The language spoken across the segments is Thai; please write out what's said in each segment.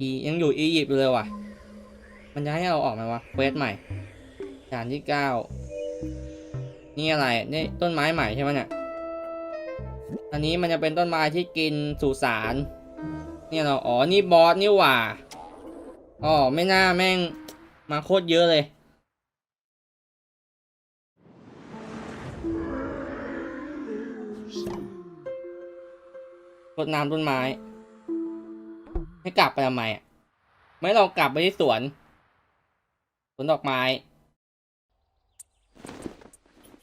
อียังอยู่อียิปต์เลยว่ะ มันจะให้เราออกไหมวะเควสใหม่ด่านที่เก้านี่อะไร นี่ต้นไม้ใหม่ใช่ไหมเนี่ย อันนี้มันจะเป็นต้นไม้ที่กินสุสานนี่เรา อ๋อ นี่บอสนี่หว่า อ๋อ ไม่น่าแม่งมาโคตรเยอะเลย รดน้ำต้นไม้ ให้กลับไปทำไมอะ ไม่ลองกลับไปที่สวน สวนดอกไม้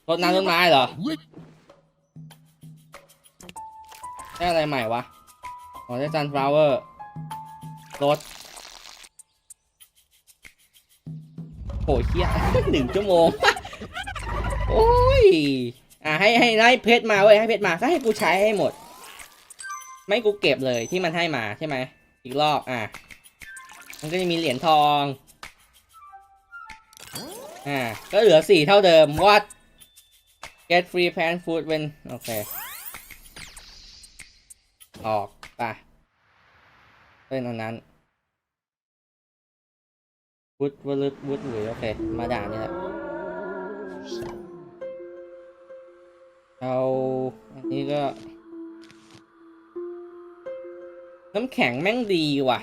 รดน้ำต้นไม้เหรอ ได้อะไรใหม่วะ อ๋อได้ sunflower รถโอ้ยเฮียหนึ่งชั่วโมง โอ้ย อะให้ให้ให้เพชรมาเว้ยให้เพชรมาก็ให้กูใช้ให้หมด ไม่กูเก็บเลยที่มันให้มาใช่ไหม อีกรอบ อะ มันก็จะมีเหรียญทอง อ่า ก็เหลือสี่เท่าเดิม what get free pan food when โอเค ออกไปเป็นอันนั้นวุดวลุดวุดหรือโอเค มาด่านี่แหละเอาอันนี้ก็ น้ำแข็งแม่งดีว่ะ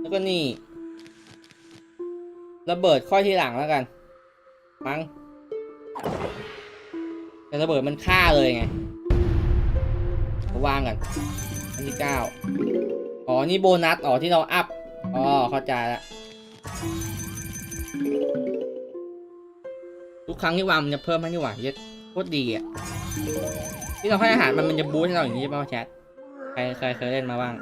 แล้วก็นี่ ระเบิดค่อยที่หลังแล้วกัน มั้งแต่ระเบิดมันฆ่าเลยไงวางกันอันที่เก้าอ๋อ นี่โบนัส อ๋อ ที่เราอัพ อ๋อ เข้าใจละทุกครั้งที่วางมันจะเพิ่มให้นี่หว่าเยอะโคตรดีอะ ที่เราให้อาหารมันมันจะบูสต์ให้เราอย่างนี้ใช่ป่ะแชท ใครใครเคยเล่นมาบ้าง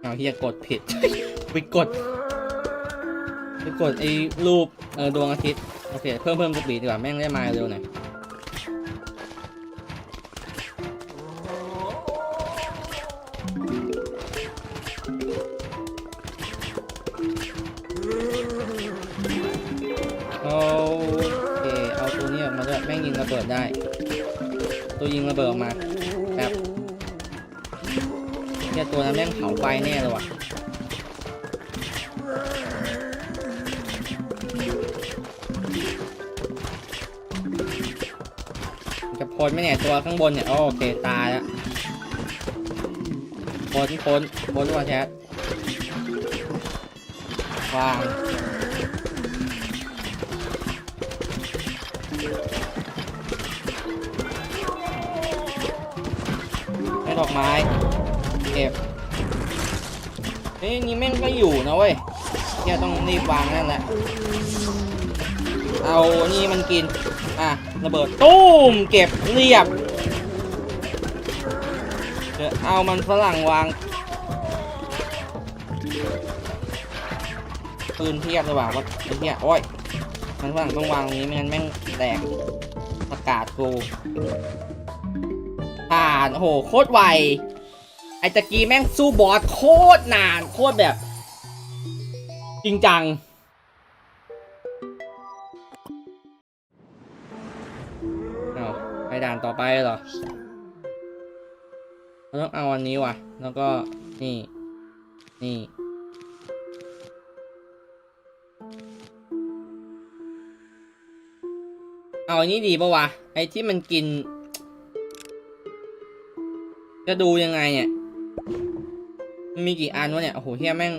เอาเฮียกดผิด ไปกดไปกดไอ้รูปเออดวงอาทิตย์ โอเค เพิ่มเพิ่มสปีดดีกว่า แม่งได้มาเร็วหน่อย เบิดได้ ตัวยิงระเบิดออกมาแบบเนี่ยตัวนั้นแม่งเผาไฟแน่เลยว่ะจะพ้นไหมเนี่ยตัวข้างบนเนี่ยโอเคตายแล้วพ้นพ้นพ้นว่าแชทวาง ดอกไม้เก็บเฮ้ยนี่แม่งก็อยู่นะเว้ยแค่ต้องรีบวางนั่นแหละ เอานี่มันกิน อะ ระเบิดตุ้มเก็บเรียบเดี๋ยวเอามันฝรั่งวางปืนเทียบเลยว่ะว่าไอ้เทียโอ้ยมันฝรั่งต้องวางตรงนี้ไม่งั้นแม่งแตกประกาศกู ผ่านโอ้โหโคตรไวไอ้ตะกี้แม่งสู้บอสโคตรนานโคตรแบบ จริงจังเอาไปด่านต่อไปเหรอเราต้องเอาอันนี้ว่ะ แล้วก็นี่ นี่เอาอันนี้ดีปะวะไอ้ที่มันกิน จะดูยังไงเนี่ย มีกี่อันวะเนี่ย โอ้โหเฮียแม่ง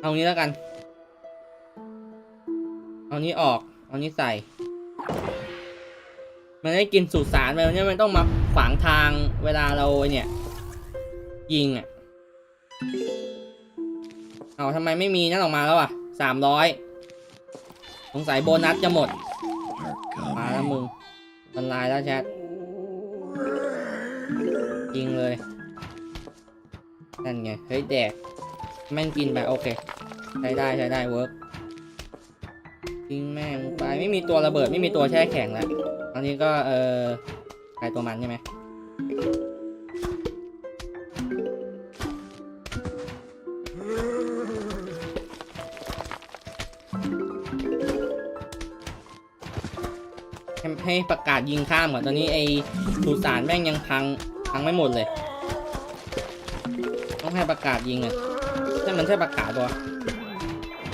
เอานี้แล้วกัน เอานี้ออก เอานี้ใส่ มันได้กินสุสานไปเนี่ยมันต้องมาขวางทางเวลาเราไอ้เนี่ย ยิงอะ เอาทำไมไม่มีนั่นออกมาแล้วอะสามร้อยสงสัยโบนัสจะหมด มาแล้วมึงมันลายแล้วแชท ยิงเลย นั่นไง เฮ้ยแดก แม่งกินไปโอเค ใช้ได้ใช้ได้เวิร์กยิงแม่งไปไม่มีตัวระเบิดไม่มีตัวแช่แข็งแล้วอันนี้ก็เออไปรตัวมันใช่ไหม ให้ประกาศยิงข้ามก่อนตอนนี้ไอ้สุสานแม่งยังพังพังไม่หมดเลย ต้องให้ประกาศยิงอะใช่มันใช่ประกาศตัว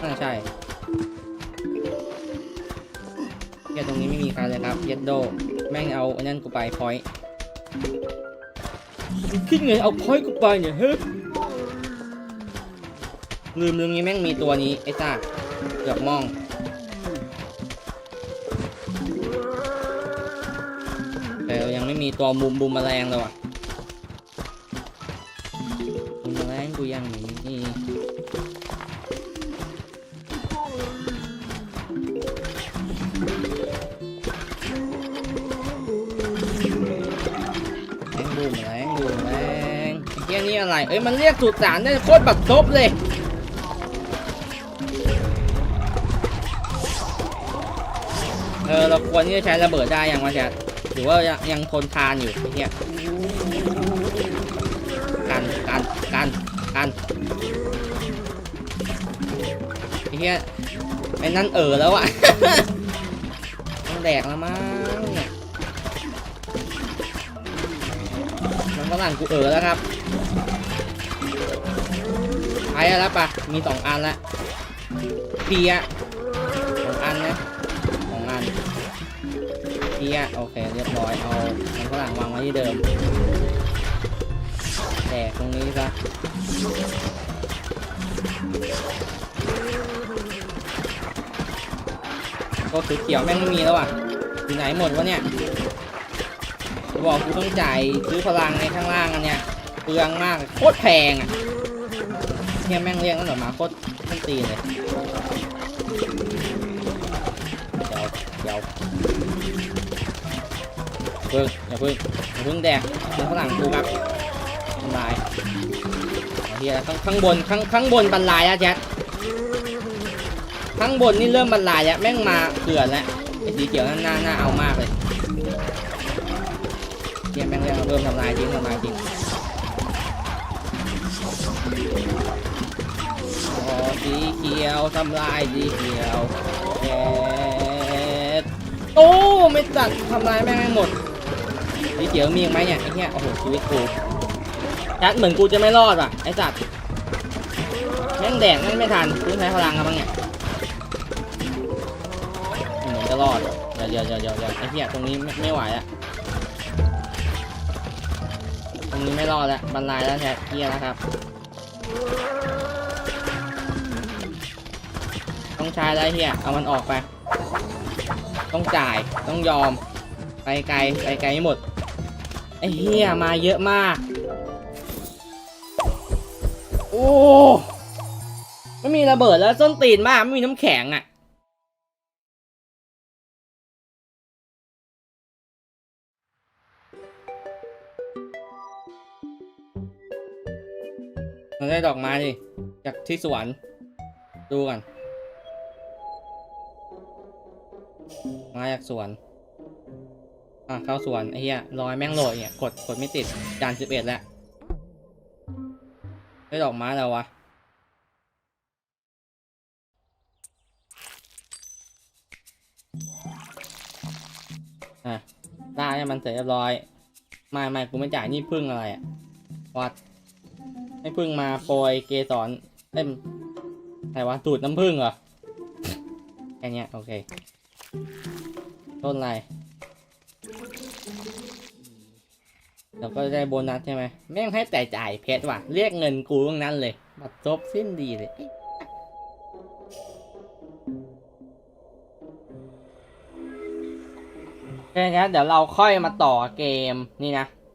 น่าใช่เฮียตรงนี้ไม่มีใครเลยครับเยดโดแม่งเอาอันนั้นกูไปพอยต์คิดไงเอาพอยต์กูไปเนี่ยเฮ้ยลืมลืมนี้แม่งมีตัวนี้ไอ้ซ่าเกือบมอง มีตัวมุมบุมแมลงเลยว่ะบุมแมลงกูยังไม่มีแมลงบูมแมงบูมแมงไอ้เหี้ยนี่อะไร เอ้ยมันเรียกสุสานได้โคตรบัดซบเลยเออเราควรที่จะใช้ระเบิดได้อยังวะแจ๊ หรือว่ายังยังทนทานอยู่ไอ้เหี้ยกันกันกันกันไอ้เหี้ยไอ้นั่นเออแล้วอะต้องแดกแล้วมั้งเนี่ยมันฝรั่งกูเออแล้วครับไปแล้วปะมีสองอันละเปียะสองอันนะ เทียโอเค เรียบร้อยเอามันฝรั่งวางไว้ที่เดิมแตกตรงนี้ซะก็สีเขียวแม่งไม่มีแล้วอะอยู่ไหนหมดวะเนี่ยบอกกูต้องจ่ายซื้อพลังในข้างล่างอันเนี้ยเปลืองมากโคตรแพงอะเนี่ยแม่งเรียกตั้งแต่มาโคตรต้นตีนเลยเดี๋ยวเดี๋ยว เพิ่งอย่าเพิ่งอย่าเพิ่งแดกเป็นฝรั่งกูครับบรรลายเฮียข้างข้างบนข้างข้างบนบรรลายแล้วแจ๊ดข้างบนนี่เริ่มบรรลายแล้วแม่งมาเกลือนแล้วไอ้สีเขียวนั่นน่าน่าเอามากเลยเฮียแม่งเริ่มเริ่มทำลายจริงทำลายจริงโอ้สีเขียวทำลายสีเขียวแจ๊ดโอ้ไม่ตัดทำลายแม่งหมด สีเขียวมีอีกไหมเนี่ยไอ้เหี้ยโอ้โหชีวิตกูชัดเหมือนกูจะไม่รอดว่ะไอ้สัตว์แม่งแดกแม่งไม่ทันกูใช้พลังกันบ้างเนี่ยเหมือนจะรอดเดี๋ยวเดี๋ยวเดี๋ยวเดี๋ยวไอ้เหี้ยตรงนี้ไม่ไม่ไหวแล้วตรงนี้ไม่รอดแล้วบรรลัยแล้วแท้เหี้ยแล้วครับ ต้องใช้แล้วเหี้ยเอามันออกไป ต้องจ่ายต้องยอมไปไกลไปไกลให้หมด ไอ้เฮียมาเยอะมาก โอ้ไม่มีระเบิดแล้วส้นตีนมากไม่มีน้ำแข็งอะ่ะเราได้ดอกไม้ดิจากที่สวนดูกันมาจากสวน อะเข้าสวนไอ้เหี้ยรอยแม่งโหลดเนี่ยกดกดไม่ติดจานสิบเอ็ดแล้วได้ดอกไม้แล้ววะอะได้ให้มันเสร็จเรียบร้อย ไม่ไม่กูไม่จ่ายนี่พึ่งอะไรอะวัดให้พึ่งมาโปรยเกสรเล่มไหนวะตูดน้ำพึ่งเหรอแค่เนี้ยโอเค ต้นอะไร เราก็ได้โบนัสใช่ไหมแม่งให้แต่จ่ายเพชรว่ะ เรียกเงินกูตรงนั้นเลยบัดจบสิ้นดีเลยแค่นี้เดี๋ยวเราค่อยมาต่อเกมนี่นะ